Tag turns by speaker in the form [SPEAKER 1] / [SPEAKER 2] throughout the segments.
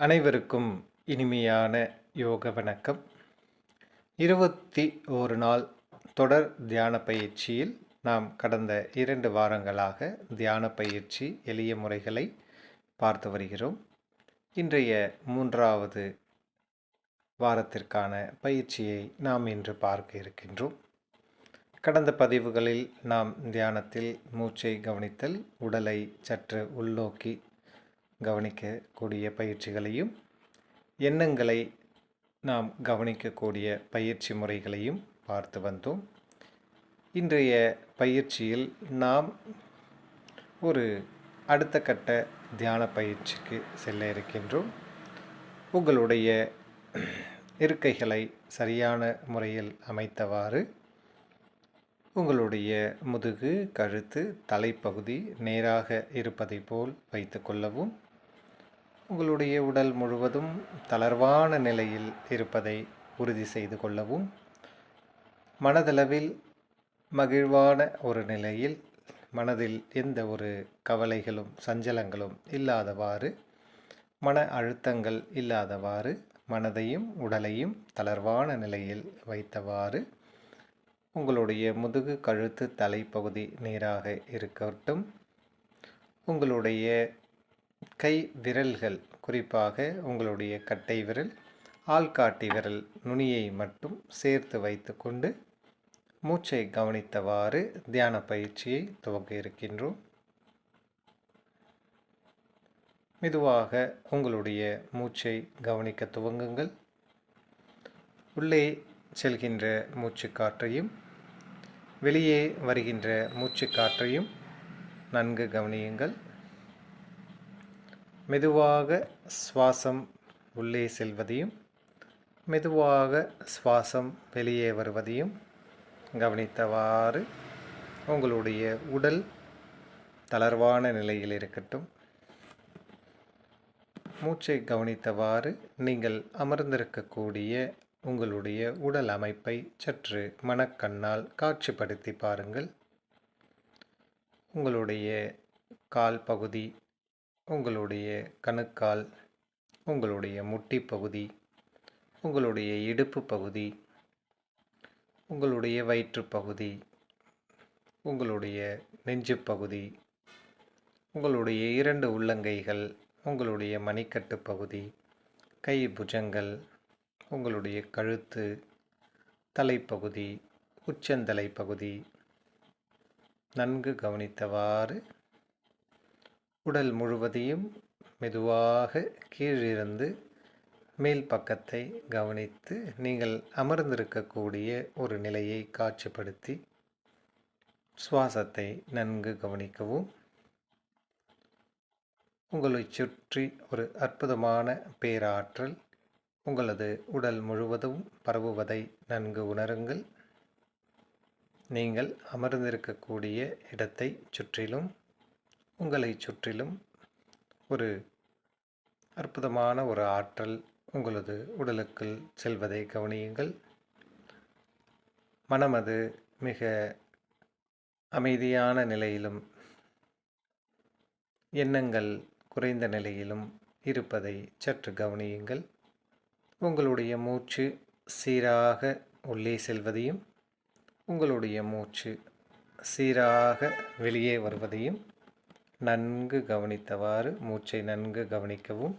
[SPEAKER 1] அனைவருக்கும் இனிமையான யோக வணக்கம். இருபத்தி ஒரு நாள் தொடர் தியான பயிற்சியில் நாம் கடந்த இரண்டு வாரங்களாக தியான பயிற்சி எளிய முறைகளை பார்த்து வருகிறோம். இன்றைய மூன்றாவது வாரத்திற்கான பயிற்சியை நாம் இன்று பார்க்க இருக்கின்றோம். கடந்த பதிவுகளில் நாம் தியானத்தில் மூச்சை கவனித்தல் உடலை சற்று உள்நோக்கி கவனிக்கக்கூடிய பயிற்சிகளையும் எண்ணங்களை நாம் கவனிக்கக்கூடிய பயிற்சி முறைகளையும் பார்த்து வந்தோம். இன்றைய பயிற்சியில் நாம் ஒரு அடுத்த கட்ட தியான பயிற்சிக்கு செல்ல இருக்கின்றோம். உங்களுடைய இருக்கைகளை சரியான முறையில் அமைத்தவாறு உங்களுடைய முதுகு கழுத்து தலைப்பகுதி நேராக இருப்பதை போல் வைத்து கொள்ளவும். உங்களுடைய உடல் முழுவதும் தளர்வான நிலையில் இருப்பதை உறுதி செய்து கொள்ளவும் மனதளவில் மகிழ்வான ஒரு நிலையில் மனதில் எந்த ஒரு கவலைகளும் சஞ்சலங்களும் இல்லாதவாறு மன அழுத்தங்கள் இல்லாதவாறு மனதையும் உடலையும் தளர்வான நிலையில் வைத்தவாறு உங்களுடைய முதுகு கழுத்து தலைப்பகுதி நீராக இருக்கட்டும் உங்களுடைய கை விரல்கள் குறிப்பாக உங்களுடைய கட்டை விரல் ஆள்காட்டி விரல் நுனியை மட்டும் சேர்த்து வைத்துக்கொண்டு மூச்சை கவனித்தவாறு தியான பயிற்சியை துவங்க இருக்கின்றோம். மெதுவாக உங்களுடைய மூச்சை கவனிக்க துவங்குங்கள். உள்ளே செல்கின்ற மூச்சு காற்றையும் வெளியே வருகின்ற மூச்சு காற்றையும் நன்கு கவனியுங்கள். மெதுவாக சுவாசம் உள்ளே செல்வதையும் மெதுவாக சுவாசம் வெளியே வருவதையும் கவனித்தவாறு உங்களுடைய உடல் தளர்வான நிலையில் இருக்கட்டும். மூச்சை கவனித்தவாறு நீங்கள் அமர்ந்திருக்கக்கூடிய உங்களுடைய உடல் அமைப்பை சற்று மனக்கண்ணால் காட்சிப்படுத்தி பாருங்கள். உங்களுடைய கால் பகுதி உங்களுடைய கணுக்கால் உங்களுடைய முட்டி பகுதி உங்களுடைய இடுப்பு பகுதி உங்களுடைய வயிற்று பகுதி உங்களுடைய நெஞ்சு பகுதி உங்களுடைய இரண்டு உள்ளங்கைகள் உங்களுடைய மணிக்கட்டு பகுதி கை புஜங்கள் உங்களுடைய கழுத்து தலைப்பகுதி உச்சந்தலை பகுதி. நன்கு கவனித்தவாறு உடல் முழுவதையும் மெதுவாக கீழிருந்து மேல் பக்கத்தை கவனித்து நீங்கள் அமர்ந்திருக்கக்கூடிய ஒரு நிலையை காட்சிப்படுத்தி சுவாசத்தை நன்கு கவனிக்கவும். உங்களை சுற்றி ஒரு அற்புதமான பேராற்றல் உங்களது உடல் முழுவதும் பரவுவதை நன்கு உணருங்கள். நீங்கள் அமர்ந்திருக்கக்கூடிய இடத்தை சுற்றிலும் உங்களை சுற்றிலும் ஒரு அற்புதமான ஒரு ஆற்றல் உங்களது உடலுக்குள் செல்வதை கவனியுங்கள். மனமது மிக அமைதியான நிலையிலும் எண்ணங்கள் குறைந்த நிலையிலும் இருப்பதை சற்று கவனியுங்கள். உங்களுடைய மூச்சு சீராக உள்ளே செல்வதையும் உங்களுடைய மூச்சு சீராக வெளியே வருவதையும் நன்கு கவனித்தவாறு மூச்சை நன்கு கவனிக்கவும்.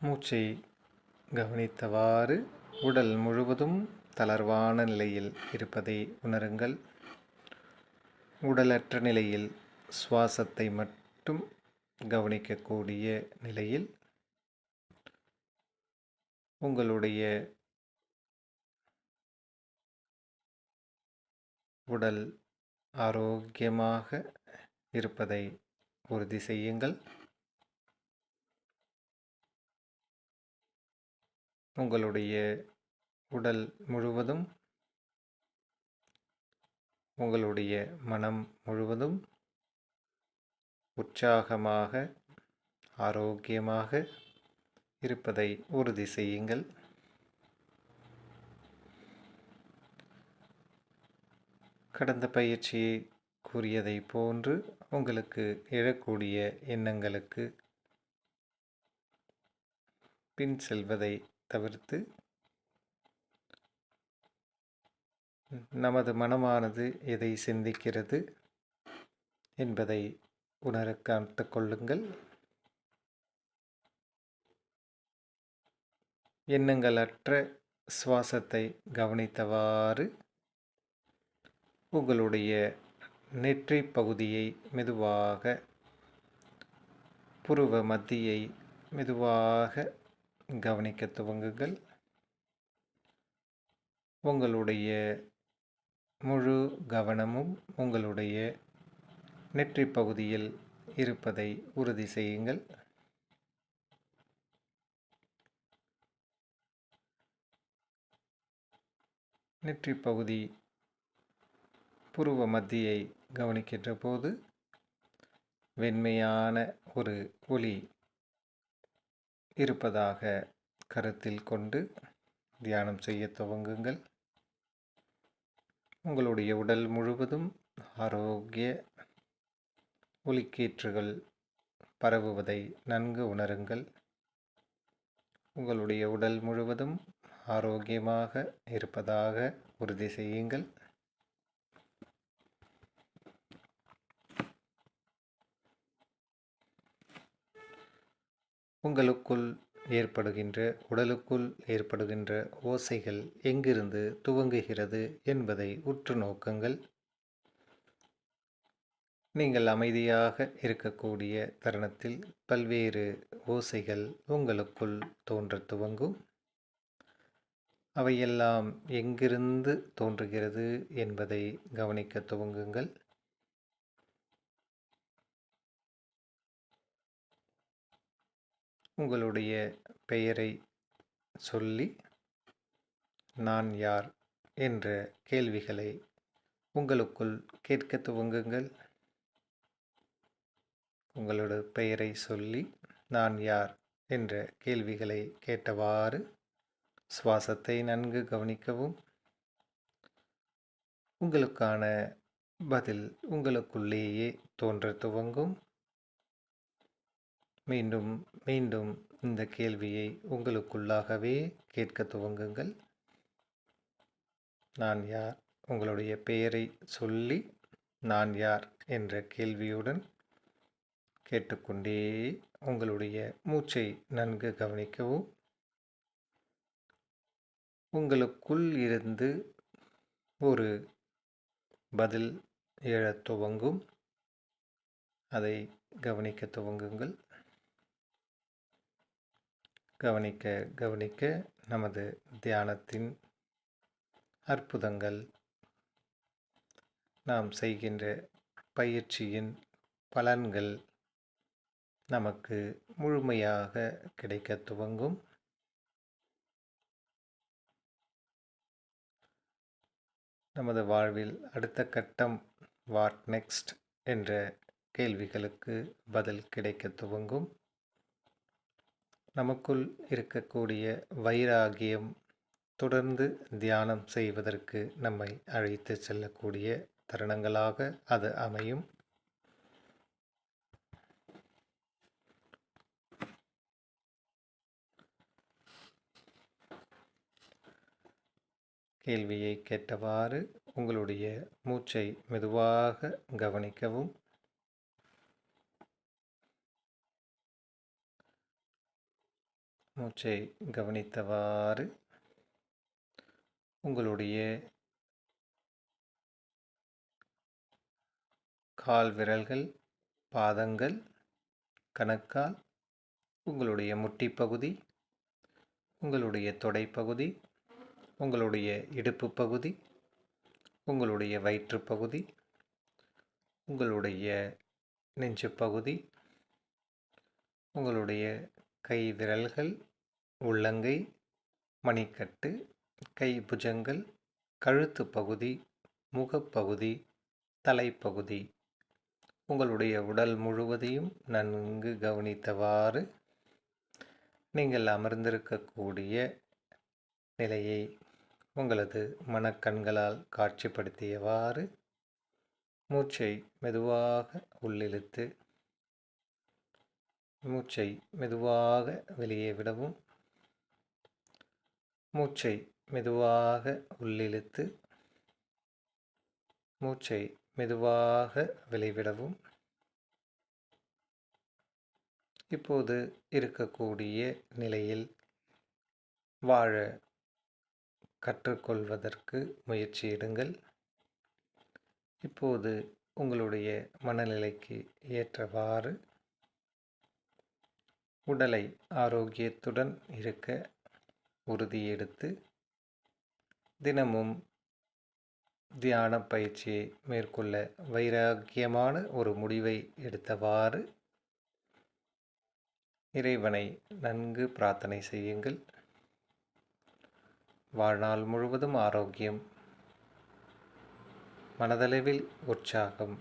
[SPEAKER 1] மூச்சை கவனித்தவாறு உடல் முழுவதும் தளர்வான நிலையில் இருப்பதை உணருங்கள். உடலற்ற நிலையில் சுவாசத்தை மட்டும் கவனிக்கக்கூடிய நிலையில் உங்களுடைய உடல் ஆரோக்கியமாக இருப்பதை உறுதி செய்யுங்கள். உங்களுடைய உடல் முழுவதும் உங்களுடைய மனம் முழுவதும் உற்சாகமாக ஆரோக்கியமாக இருப்பதை உறுதி செய்யுங்கள். கடந்த பயிற்சியை கூறியதை போன்று உங்களுக்கு எழக்கூடிய எண்ணங்களுக்கு பின் செல்வதை தவிர்த்து நமது மனமானது எதை சிந்திக்கிறது என்பதை உணர காத்து கொள்ளுங்கள். எண்ணங்களற்ற சுவாசத்தை கவனித்தவாறு உங்களுடைய நெற்றி பகுதியை மெதுவாக புருவ மத்தியை மெதுவாக கவனிக்க துவங்குங்கள். உங்களுடைய முழு கவனமும் உங்களுடைய நெற்றி பகுதியில் இருப்பதை உறுதி செய்யுங்கள். நெற்றி பகுதி புருவ மத்தியை கவனிக்கின்ற போது வெண்மையான ஒரு ஒளி இருப்பதாக கருத்தில் கொண்டு தியானம் செய்ய துவங்குங்கள். உங்களுடைய உடல் முழுவதும் ஆரோக்கிய ஒலிக்கீற்றுகள் பரவுவதை நன்கு உணருங்கள். உங்களுடைய உடல் முழுவதும் ஆரோக்கியமாக இருப்பதாக உறுதி செய்யுங்கள். உங்களுக்குள் ஏற்படுகின்ற உடலுக்குள் ஏற்படுகின்ற ஓசைகள் எங்கிருந்து துவங்குகிறது என்பதை உற்று நோக்குங்கள். நீங்கள் அமைதியாக இருக்கக்கூடிய தருணத்தில் பல்வேறு ஓசைகள் உங்களுக்குள் தோன்ற துவங்கும். அவையெல்லாம் எங்கிருந்து தோன்றுகிறது என்பதை கவனிக்க துவங்குங்கள். உங்களுடைய பெயரை சொல்லி நான் யார் என்ற கேள்விகளை உங்களுக்குள் கேட்க துவங்குங்கள். உங்களோட பெயரை சொல்லி நான் யார் என்ற கேள்விகளை கேட்டவாறு சுவாசத்தை நன்கு கவனிக்கவும். உங்களுக்கான பதில் உங்களுக்குள்ளேயே தோன்ற துவங்கும். மீண்டும் மீண்டும் இந்த கேள்வியை உங்களுக்குள்ளாகவே கேட்க துவங்குங்கள். நான் யார்? உங்களுடைய பெயரை சொல்லி நான் யார் என்ற கேள்வியுடன் கேட்டுக்கொண்டே உங்களுடைய மூச்சை நன்கு கவனிக்கவும். உங்களுக்குள் இருந்து ஒரு பதில் எழத் துவங்கும். அதை கவனிக்க துவங்குங்கள். கவனிக்க கவனிக்க நமது தியானத்தின் அற்புதங்கள். நாம் செய்கின்ற பயிற்சியின் பலன்கள் நமக்கு முழுமையாக கிடைக்க துவங்கும். நமது வாழ்வில் அடுத்த கட்டம் வாட் நெக்ஸ்ட் என்ற கேள்விகளுக்கு பதில் கிடைக்க துவங்கும். நமக்குள் இருக்கக்கூடிய வைராகியம் தொடர்ந்து தியானம் செய்வதற்கு நம்மை அழைத்து செல்லக்கூடிய தருணங்களாக அது அமையும். கேள்வியை கேட்டவாறு உங்களுடைய மூச்சை மெதுவாக கவனிக்கவும். மூச்சை கவனித்தவாறு உங்களுடைய கால் விரல்கள் பாதங்கள் கணக்கால் உங்களுடைய முட்டி பகுதி உங்களுடைய தொடைப்பகுதி உங்களுடைய இடுப்பு பகுதி உங்களுடைய வயிற்றுப்பகுதி உங்களுடைய நெஞ்சு பகுதி உங்களுடைய கை விரல்கள் உள்ளங்கை மணிக்கட்டு கை புஜங்கள் கழுத்து பகுதி முகப்பகுதி தலைப்பகுதி. உங்களுடைய உடல் முழுவதையும் நன்கு கவனித்தவாறு நீங்கள் அமர்ந்திருக்கக்கூடிய நிலையை உங்களது மனக்கண்களால் காட்சிப்படுத்தியவாறு மூச்சை மெதுவாக உள்ளிழுத்து மூச்சை மெதுவாக வெளியே விடவும் மூச்சை மெதுவாக உள்ளிழுத்து மூச்சை மெதுவாக வெளிவிடவும். இப்போது இருக்கக்கூடிய நிலையில் வாழ கற்றுக்கொள்வதற்கு முயற்சியிடுங்கள் இப்போது உங்களுடைய மனநிலைக்கு ஏற்றவாறு உடலை ஆரோக்கியத்துடன் இருக்க உறுதியெடுத்து தினமும் தியான பயிற்சியை மேற்கொள்ள வைராக்கியமான ஒரு முடிவை எடுத்தவாறு இறைவனை நன்கு பிரார்த்தனை செய்யுங்கள். வாழ்நாள் முழுவதும் ஆரோக்கியம் மனதளவில் உற்சாகம்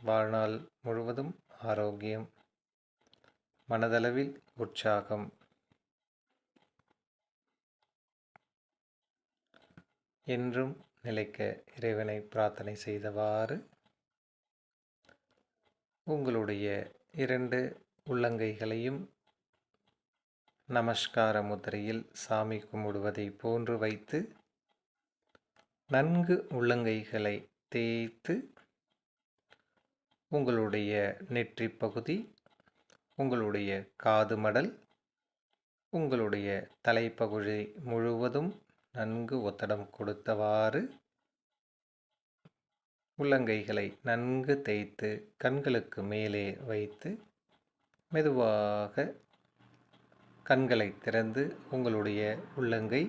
[SPEAKER 1] வாழ்நாள் முழுவதும் ஆரோக்கியம். மனதளவில் உற்சாகம். என்றும் நிலைக்க இறைவனை பிரார்த்தனை செய்தவாறு உங்களுடைய இரண்டு உள்ளங்கைகளையும் நமஸ்கார முதிரையில் சாமி கும்பிடுவதை போன்று வைத்து நன்கு உள்ளங்கைகளை தேய்த்து உங்களுடைய நெற்றி பகுதி உங்களுடைய காது மடல் உங்களுடைய தலைப்பகுதி முழுவதும் நன்கு ஒத்தடம் கொடுத்தவாறு உள்ளங்கைகளை நன்கு தேய்த்து கண்களுக்கு மேலே வைத்து மெதுவாக கண்களை திறந்து உங்களுடைய உள்ளங்கை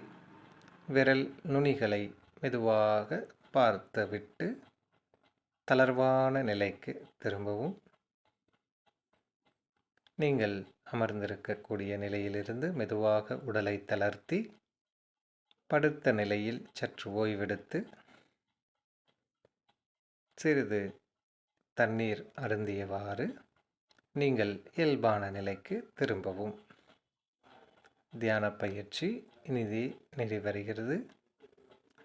[SPEAKER 1] விரல் நுனிகளை மெதுவாக பார்த்துவிட்டு தளர்வான நிலைக்கு திரும்பவும் நீங்கள் அமர்ந்திருக்கக்கூடிய நிலையிலிருந்து மெதுவாக உடலை தளர்த்தி படுத்த நிலையில் சற்று ஓய்வெடுத்து சிறிது தண்ணீர் அருந்தியவாறு நீங்கள் இயல்பான நிலைக்கு திரும்பவும். தியான பயிற்சி நிதி நிறைவருகிறது.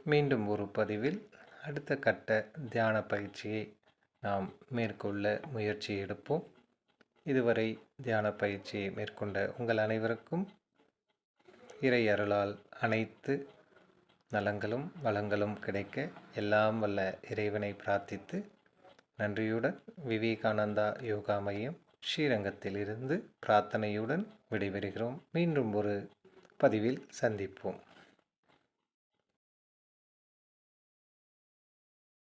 [SPEAKER 1] மீண்டும் ஒரு பதிவில் அடுத்த கட்ட தியான பயிற்சியை நாம் மேற்கொள்ள முயற்சி எடுப்போம். இதுவரை தியான பயிற்சியை மேற்கொண்ட உங்கள் அனைவருக்கும் இறை அருளால் அனைத்து நலங்களும் வளங்களும் கிடைக்க எல்லாம் வல்ல இறைவனை பிரார்த்தித்து நன்றியுடன் விவேகானந்தா யோகா மையம் ஸ்ரீரங்கத்திலிருந்து பிரார்த்தனையுடன் விடைபெறுகிறோம். மீண்டும் ஒரு பதிவில் சந்திப்போம்.